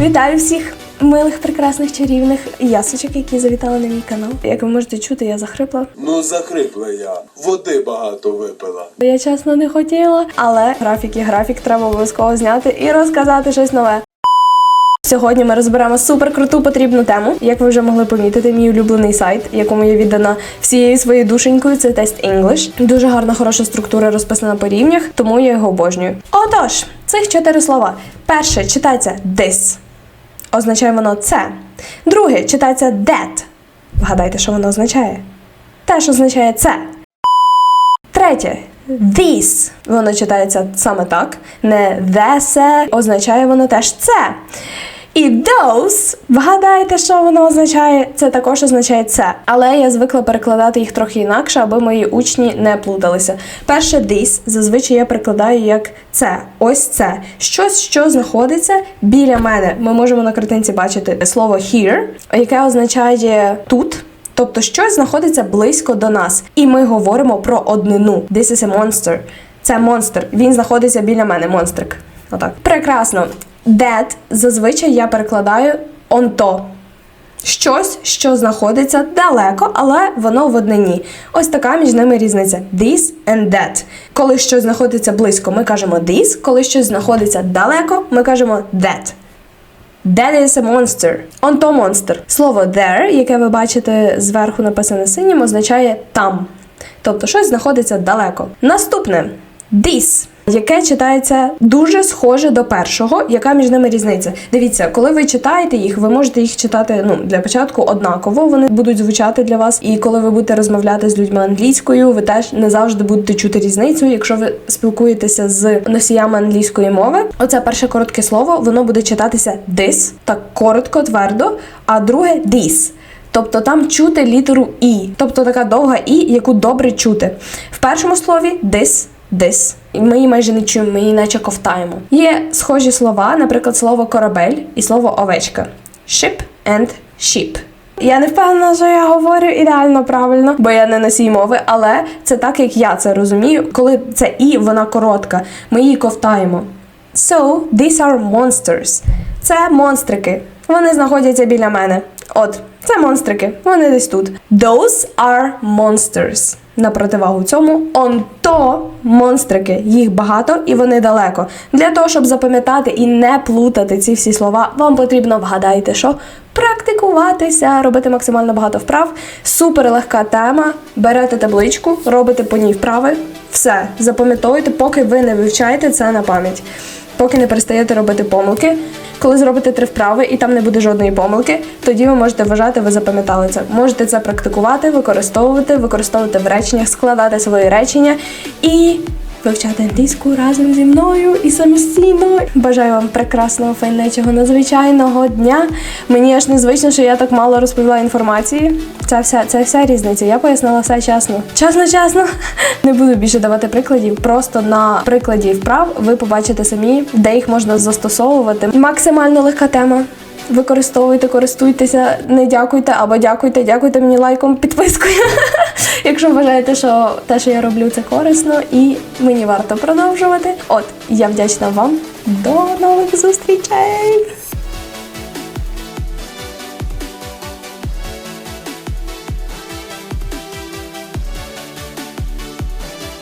Вітаю всіх милих, прекрасних, чарівних ясочок, які завітали на мій канал. Як ви можете чути, я захрипла. Ну, захрипла я. Води багато випила. Я чесно не хотіла, але графік є графік, треба обов'язково зняти і розказати щось нове. Сьогодні ми розберемо суперкруту потрібну тему. Як ви вже могли помітити, мій улюблений сайт, якому я віддана всією своєю душенькою, це тест English. Дуже гарна, хороша структура розписана по рівнях, тому я його обожнюю. Отож, цих чотири слова. Перше читається this. Означає воно це. Друге читається that. Вгадайте, що воно означає? Теж означає це. Третє. This. Воно читається саме так. Не this, означає воно теж це. І those, вгадайте, що воно означає, це також означає це. Але я звикла перекладати їх трохи інакше, аби мої учні не плуталися. Перше this зазвичай я перекладаю як це. Ось це. Щось, що знаходиться біля мене. Ми можемо на картинці бачити слово here, яке означає тут. Тобто щось знаходиться близько до нас, і ми говоримо про однину. This is a monster. Це монстр. Він знаходиться біля мене. Монстрик. Отак. Прекрасно. That зазвичай я перекладаю on то. Щось, що знаходиться далеко, але воно в однині. Ось така між ними різниця. This and that. Коли щось знаходиться близько, ми кажемо this, коли щось знаходиться далеко, ми кажемо that. That is a monster. Он то монстр. Слово there, яке ви бачите зверху написане синім, означає там. Тобто щось знаходиться далеко. Наступне this, яке читається дуже схоже до першого, яка між ними різниця. Дивіться, коли ви читаєте їх, ви можете їх читати ну для початку однаково. Вони будуть звучати для вас. І коли ви будете розмовляти з людьми англійською, ви теж не завжди будете чути різницю. Якщо ви спілкуєтеся з носіями англійської мови, оце перше коротке слово, воно буде читатися this, так коротко, твердо, а друге this. Тобто там чути літеру І, тобто така довга І, яку добре чути. В першому слові this, this. Ми її майже не чуємо, ми її наче ковтаємо. Є схожі слова, наприклад, слово корабель і слово овечка. Ship and sheep. Я не впевнена, що я говорю ідеально правильно, бо я не носій мови, але це так, як я це розумію. Коли це і вона коротка, ми її ковтаємо. So, these are monsters. Це монстрики. Вони знаходяться біля мене. От, це монстрики. Вони десь тут. Those are monsters. На противагу цьому, on то монстрики. Їх багато і вони далеко. Для того, щоб запам'ятати і не плутати ці всі слова, вам потрібно вгадайте, що практикуватися, робити максимально багато вправ. Супер легка тема. Берете табличку, робите по ній вправи. Все, запам'ятовуйте, поки ви не вивчаєте це на пам'ять. Поки не перестаєте робити помилки. Коли зробите три вправи і там не буде жодної помилки, тоді ви можете вважати, ви запам'ятали це. Можете це практикувати, використовувати, використовувати в реченнях, складати свої речення і вивчати англійську разом зі мною і самостійно. Бажаю вам прекрасного, файнечого, надзвичайного дня. Мені аж незвично, що я так мало розповіла інформації. Це вся, це вся різниця. Я пояснила все чесно. Чесно, чесно. Не буду більше давати прикладів. Просто на прикладі вправ ви побачите самі, де їх можна застосовувати. Максимально легка тема. Використовуйте, користуйтеся, не дякуйте або дякуйте, дякуйте мені лайком, підпискою. Якщо вважаєте, що те, що я роблю, це корисно і мені варто продовжувати. От я вдячна вам. До нових зустрічей!